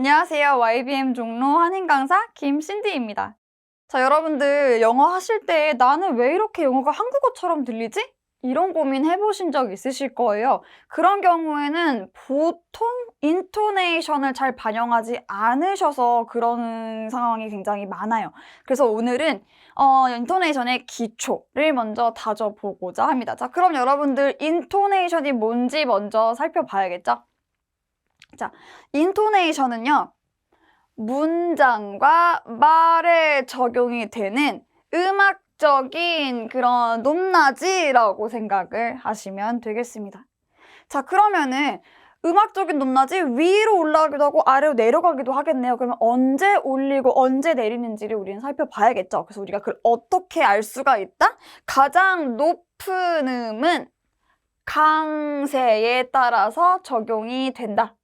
안녕하세요. YBM 종로 한인 강사 김신디입니다. 자, 여러분들 영어 하실 때 나는 왜 이렇게 영어가 한국어처럼 들리지? 이런 고민 해보신 적 있으실 거예요. 그런 경우에는 보통 인토네이션을 잘 반영하지 않으셔서 그런 상황이 굉장히 많아요. 그래서 오늘은 어, 인토네이션의 기초를 먼저 다져보고자 합니다. 자, 그럼 여러분들 인토네이션이 뭔지 먼저 살펴봐야겠죠? 자, 인토네이션은요. 문장과 말에 적용이 되는 음악적인 그런 높낮이라고 생각을 하시면 되겠습니다. 자, 그러면은 음악적인 높낮이 위로 올라가기도 하고 아래로 내려가기도 하겠네요. 그러면 언제 올리고 언제 내리는지를 우리는 살펴봐야겠죠. 그래서 우리가 그걸 어떻게 알 수가 있다? 가장 높은 음은 강세에 따라서 적용이 된다.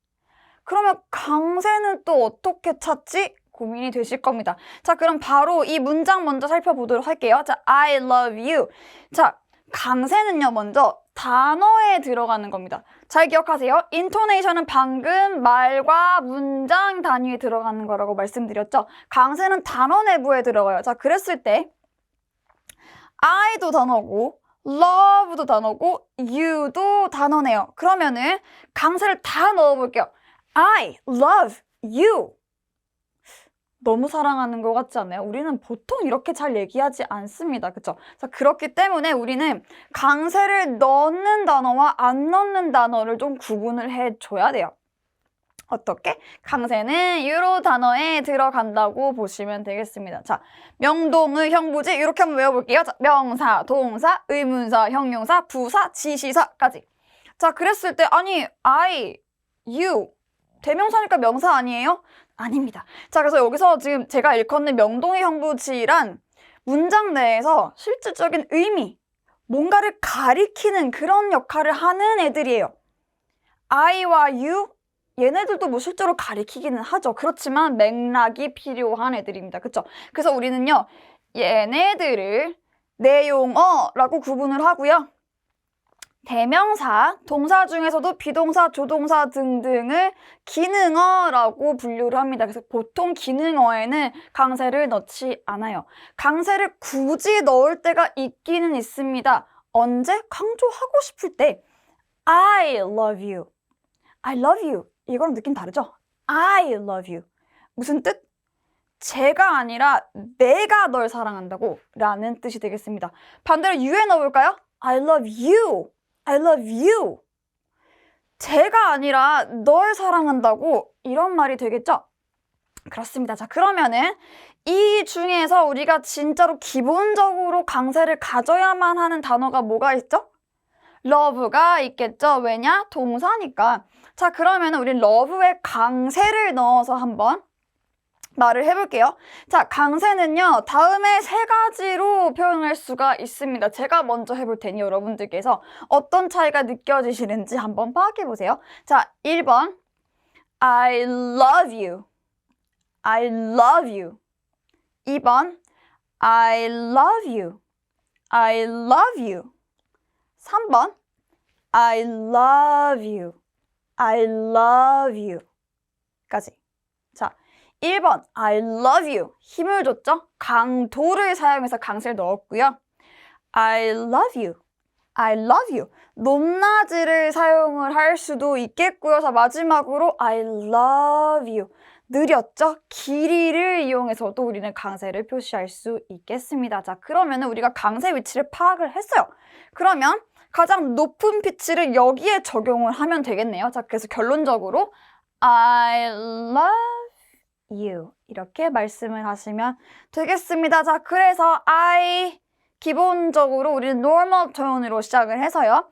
그러면 강세는 또 어떻게 찾지? 고민이 되실 겁니다. 자, 그럼 바로 이 문장 먼저 살펴보도록 할게요. 자, I love you. 자, 강세는요, 먼저 단어에 들어가는 겁니다. 잘 기억하세요. 인토네이션은 방금 말과 문장 단위에 들어가는 거라고 말씀드렸죠. 강세는 단어 내부에 들어가요. 자, 그랬을 때 I도 단어고 love도 단어고 you도 단어네요. 그러면은 강세를 다 넣어볼게요. I love you. 너무 사랑하는 것 같지 않나요? 우리는 보통 이렇게 잘 얘기하지 않습니다. 그쵸? 자, 그렇기 때문에 우리는 강세를 넣는 단어와 안 넣는 단어를 좀 구분을 해줘야 돼요. 어떻게? 강세는 유로 단어에 들어간다고 보시면 되겠습니다. 자, 명동의 형부지 이렇게 한번 외워볼게요. 자, 명사, 동사, 의문사, 형용사, 부사, 지시사까지. 자, 그랬을 때 아니 I, you 대명사니까 명사 아니에요? 아닙니다. 자, 그래서 여기서 지금 제가 일컫는 명동의 형부지란 문장 내에서 실질적인 의미, 뭔가를 가리키는 그런 역할을 하는 애들이에요. I와 you, 얘네들도 뭐 실제로 가리키기는 하죠. 그렇지만 맥락이 필요한 애들입니다. 그쵸? 그래서 우리는요, 얘네들을 내 용어라고 구분을 하고요. 대명사, 동사 중에서도 비동사, 조동사 등등을 기능어라고 분류를 합니다. 그래서 보통 기능어에는 강세를 넣지 않아요. 강세를 굳이 넣을 때가 있기는 있습니다. 언제? 강조하고 싶을 때 I love you. I love you. 이거랑 느낌 다르죠? I love you. 무슨 뜻? 제가 아니라 내가 널 사랑한다고 라는 뜻이 되겠습니다. 반대로 you에 넣어볼까요? I love you. I love you. 제가 아니라 널 사랑한다고 이런 말이 되겠죠? 그렇습니다. 자, 그러면은 이 중에서 우리가 진짜로 기본적으로 강세를 가져야만 하는 단어가 뭐가 있죠? love가 있겠죠. 왜냐? 동사니까. 자, 그러면 우리 love에 강세를 넣어서 한번 말을 해볼게요. 자, 강세는요, 다음에 세 가지로 표현할 수가 있습니다. 제가 먼저 해볼 테니 여러분들께서 어떤 차이가 느껴지시는지 한번 파악해보세요. 자, 1번. I love you. I love you. 2번. I love you. I love you. 3번. I love you. I love you. 까지. 자, 1번 I love you 힘을 줬죠? 강도를 사용해서 강세를 넣었고요. I love you. I love you. 높낮이를 사용을 할 수도 있겠고요. 자, 마지막으로 I love you. 느렸죠? 길이를 이용해서도 우리는 강세를 표시할 수 있겠습니다. 자, 그러면 우리가 강세 위치를 파악을 했어요. 그러면 가장 높은 피치를 여기에 적용을 하면 되겠네요. 자, 그래서 결론적으로 I love you 이렇게 말씀을 하시면 되겠습니다. 자, 그래서 I 기본적으로 우리는 normal tone으로 시작을 해서요.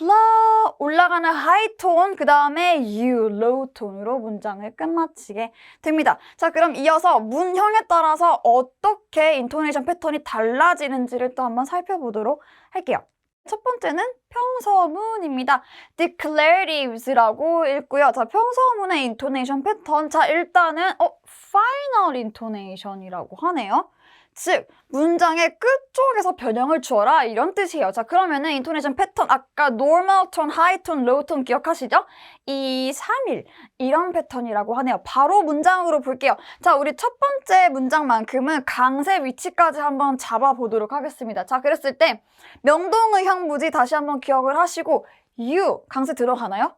love 올라가는 high tone 그 다음에 you low tone으로 문장을 끝마치게 됩니다. 자, 그럼 이어서 문형에 따라서 어떻게 인토네이션 패턴이 달라지는지를 또 한번 살펴보도록 할게요. 첫 번째는 평서문입니다. declaratives,라고 읽고요. 자, 평서문의 인토네이션 패턴. 자, 일단은 어, final intonation이라고 하네요. 즉 문장의 끝쪽에서 변형을 주어라 이런 뜻이에요. 자 그러면은 인토네이션 패턴 아까 normal tone, high tone, low tone 기억하시죠? 2, 3일 이런 패턴이라고 하네요. 바로 문장으로 볼게요. 자 우리 첫 번째 문장만큼은 강세 위치까지 한번 잡아보도록 하겠습니다. 자 그랬을 때 명동의 형부지 다시 한번 기억을 하시고 you 강세 들어가나요?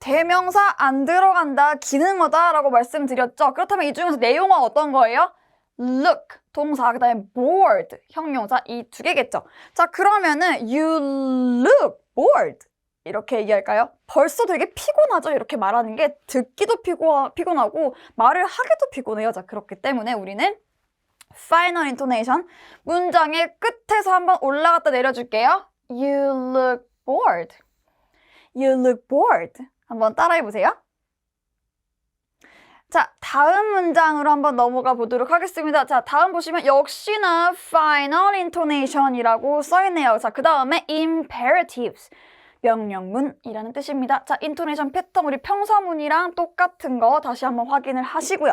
대명사 안 들어간다 기능어다 라고 말씀드렸죠. 그렇다면 이 중에서 내용은 어떤 거예요? look 동사 그 다음에 bored 형용사 이 두 개겠죠. 자 그러면은 you look bored 이렇게 얘기할까요? 벌써 되게 피곤하죠. 이렇게 말하는 게 듣기도 피고, 피곤하고 말을 하기도 피곤해요. 자 그렇기 때문에 우리는 final intonation 문장의 끝에서 한번 올라갔다 내려줄게요. You look bored. You look bored. 한번 따라해 보세요. 자, 다음 문장으로 한번 넘어가 보도록 하겠습니다. 자, 다음 보시면 역시나 final intonation이라고 써있네요. 자, 그 다음에 imperatives. 명령문이라는 뜻입니다. 자, 인토네이션 패턴 우리 평서문이랑 똑같은 거 다시 한번 확인을 하시고요.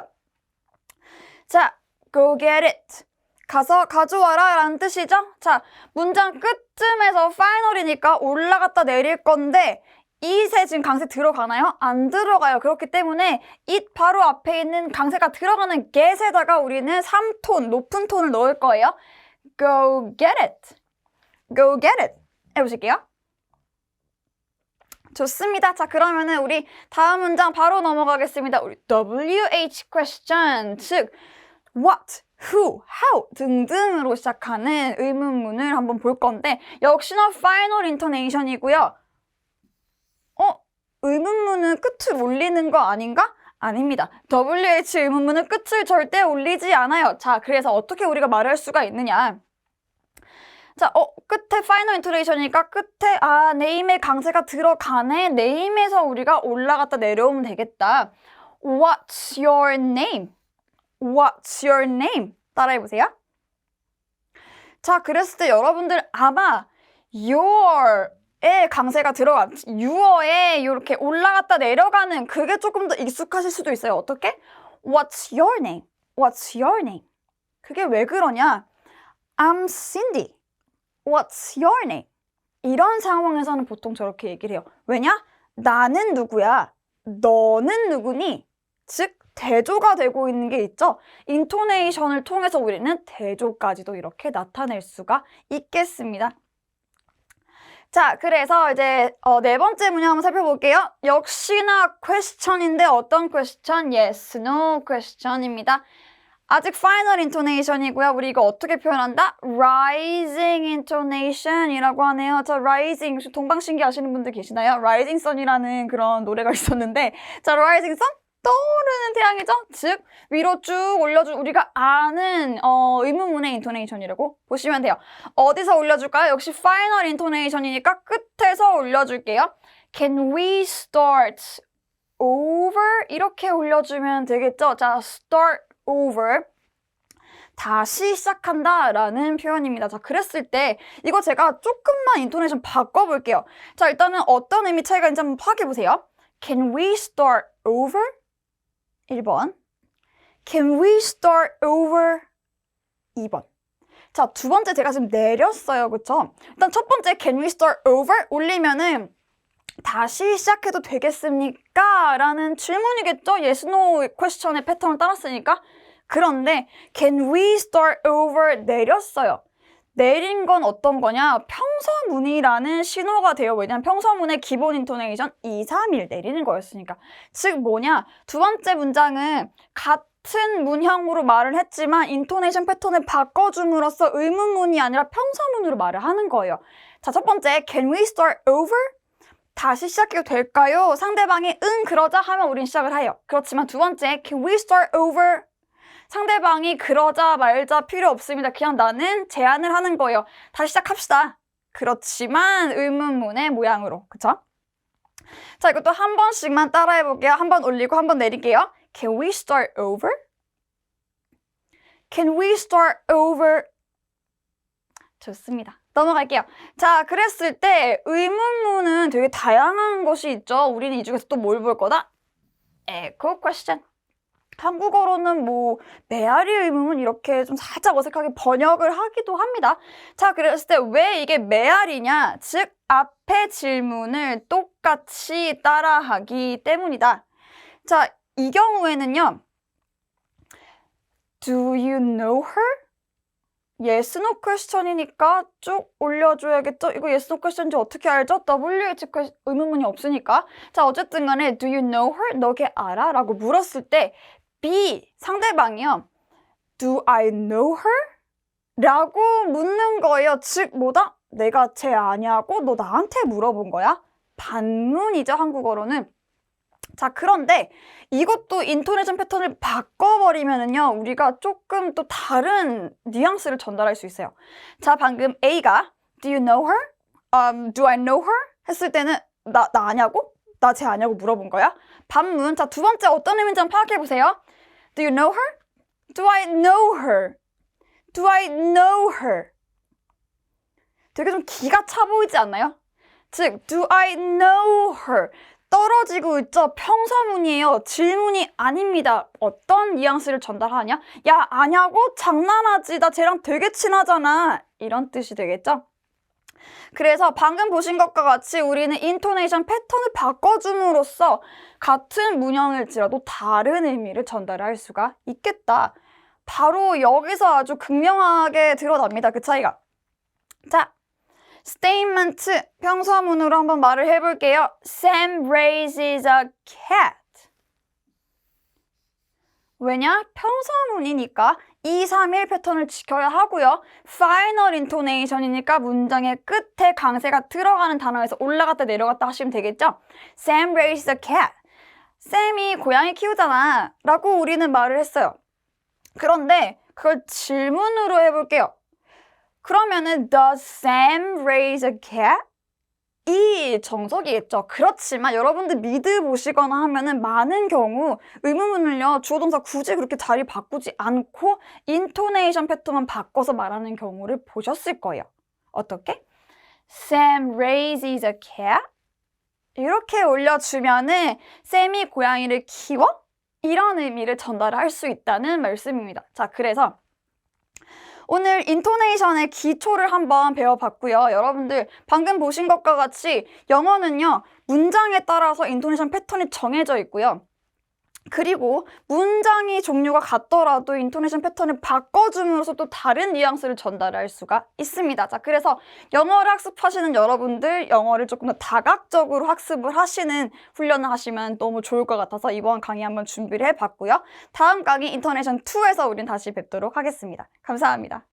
자, go get it. 가서 가져와라 라는 뜻이죠? 자, 문장 끝쯤에서 final이니까 올라갔다 내릴 건데 이세 지금 강세 들어가나요? 안 들어가요. 그렇기 때문에 it 바로 앞에 있는 강세가 들어가는 get에다가 우리는 3톤, 높은 톤을 넣을 거예요. Go get it. Go get it. 해보실게요. 좋습니다. 자, 그러면은 우리 다음 문장 바로 넘어가겠습니다. 우리 WH question, 즉 what, who, how 등등으로 시작하는 의문문을 한번 볼 건데 역시나 final intonation이고요. 어? 의문문은 끝을 올리는 거 아닌가? 아닙니다. WH 의문문은 끝을 절대 올리지 않아요. 자, 그래서 어떻게 우리가 말할 수가 있느냐? 자, 어, 끝에 파이널 인토레이션이니까 끝에 아, 네임의 강세가 들어가네. 네임에서 우리가 올라갔다 내려오면 되겠다. What's your name? What's your name? 따라해 보세요. 자, 그랬을 때 여러분들 아마 your 에 강세가 들어간 유어에 이렇게 올라갔다 내려가는 그게 조금 더 익숙하실 수도 있어요. 어떻게? What's your name? What's your name? 그게 왜 그러냐? I'm Cindy. What's your name? 이런 상황에서는 보통 저렇게 얘기를 해요. 왜냐? 나는 누구야? 너는 누구니? 즉 대조가 되고 있는 게 있죠. 인토네이션을 통해서 우리는 대조까지도 이렇게 나타낼 수가 있겠습니다. 자, 그래서 이제 어, 네 번째 문형 한번 살펴볼게요. 역시나 question인데 어떤 question? Yes, no question입니다. 아직 final intonation이고요. 우리 이거 어떻게 표현한다? rising intonation이라고 하네요. 자, rising 동방신기 아시는 분들 계시나요? rising sun이라는 그런 노래가 있었는데 자, rising sun 떠오르는 태양이죠? 즉 위로 쭉 올려줄 우리가 아는 어, 의문문의 인토네이션이라고 보시면 돼요. 어디서 올려줄까요? 역시 파이널 인토네이션이니까 끝에서 올려줄게요. Can we start over? 이렇게 올려주면 되겠죠? 자, start over. 다시 시작한다 라는 표현입니다. 자, 그랬을 때 이거 제가 조금만 인토네이션 바꿔볼게요. 자, 일단은 어떤 의미 차이가 있는지 한번 파악해보세요. Can we start over? 1번. Can we start over? 2번. 자, 두 번째 제가 지금 내렸어요. 그쵸? 일단 첫 번째 can we start over? 올리면은 다시 시작해도 되겠습니까? 라는 질문이겠죠? yes, no question의 패턴을 따랐으니까. 그런데 can we start over 내렸어요. 내린 건 어떤 거냐? 평서문이라는 신호가 돼요. 왜냐면 평서문의 기본 인토네이션 2, 3일 내리는 거였으니까. 즉 뭐냐? 두 번째 문장은 같은 문형으로 말을 했지만 인토네이션 패턴을 바꿔줌으로써 의문문이 아니라 평서문으로 말을 하는 거예요. 자, 첫 번째, can we start over? 다시 시작해도 될까요? 상대방이 응 그러자 하면 우린 시작을 해요. 그렇지만 두 번째, can we start over? 상대방이 그러자 말자 필요 없습니다. 그냥 나는 제안을 하는 거예요. 다시 시작합시다. 그렇지만 의문문의 모양으로. 그쵸? 자, 이것도 한 번씩만 따라해 볼게요. 한 번 올리고 한 번 내릴게요. Can we start over? Can we start over? 좋습니다. 넘어갈게요. 자, 그랬을 때 의문문은 되게 다양한 것이 있죠. 우리는 이 중에서 또 뭘 볼 거다? 에코 퀘스천. 한국어로는 뭐 메아리 의문문 이렇게 좀 살짝 어색하게 번역을 하기도 합니다. 자, 그랬을 때 왜 이게 메아리냐? 즉 앞에 질문을 똑같이 따라하기 때문이다. 자, 이 경우에는요. Do you know her? yes, no question이니까 쭉 올려줘야겠죠? 이거 yes, no question인지 어떻게 알죠? WH 퀘- 의문문이 없으니까. 자, 어쨌든 간에 do you know her? 너 걔 알아? 라고 물었을 때 B, 상대방이요. do I know her? 라고 묻는 거예요. 즉, 뭐다? 내가 쟤 아냐고 너 나한테 물어본 거야? 반문이죠, 한국어로는. 자, 그런데 이것도 인토네이션 패턴을 바꿔버리면은요, 우리가 조금 또 다른 뉘앙스를 전달할 수 있어요. 자, 방금 A가 Do you know her? Um, do I know her? 했을 때는 나, 나 아냐고? 나 쟤 아냐고 물어본 거야? 반문. 자, 두 번째 어떤 의미인지 한번 파악해 보세요. Do you know her? Do I know her? Do I know her? 되게 좀 기가 차 보이지 않나요? 즉, do I know her? 떨어지고 있죠. 평서문이에요. 질문이 아닙니다. 어떤 뉘앙스를 전달하냐? 야, 아냐고? 장난하지. 나 쟤랑 되게 친하잖아. 이런 뜻이 되겠죠? 그래서 방금 보신 것과 같이 우리는 인토네이션 패턴을 바꿔줌으로써 같은 문형일지라도 다른 의미를 전달할 수가 있겠다. 바로 여기서 아주 극명하게 드러납니다. 그 차이가. 자, statement 평서문으로 한번 말을 해볼게요. Sam raises a cat. 왜냐? 평서문이니까 2, 3, 1 패턴을 지켜야 하고요. final intonation이니까 문장의 끝에 강세가 들어가는 단어에서 올라갔다 내려갔다 하시면 되겠죠? Sam raises a cat. 쌤이 고양이 키우잖아. 라고 우리는 말을 했어요. 그런데 그걸 질문으로 해볼게요. 그러면은 Does Sam raise a cat? 이 정석이겠죠. 그렇지만 여러분들 미드 보시거나 하면은 많은 경우 의문문을요 주어 동사 굳이 그렇게 자리 바꾸지 않고 인토네이션 패턴만 바꿔서 말하는 경우를 보셨을 거예요. 어떻게? Sam raises a cat? 이렇게 올려주면은 쌤이 고양이를 키워? 이런 의미를 전달할 수 있다는 말씀입니다. 자, 그래서 오늘 인토네이션의 기초를 한번 배워봤고요. 여러분들 방금 보신 것과 같이 영어는요. 문장에 따라서 인토네이션 패턴이 정해져 있고요. 그리고 문장이 종류가 같더라도 인토네이션 패턴을 바꿔줌으로써 또 다른 뉘앙스를 전달할 수가 있습니다. 자, 그래서 영어를 학습하시는 여러분들 영어를 조금 더 다각적으로 학습을 하시는 훈련을 하시면 너무 좋을 것 같아서 이번 강의 한번 준비를 해봤고요. 다음 강의 인터네이션 2에서 우린 다시 뵙도록 하겠습니다. 감사합니다.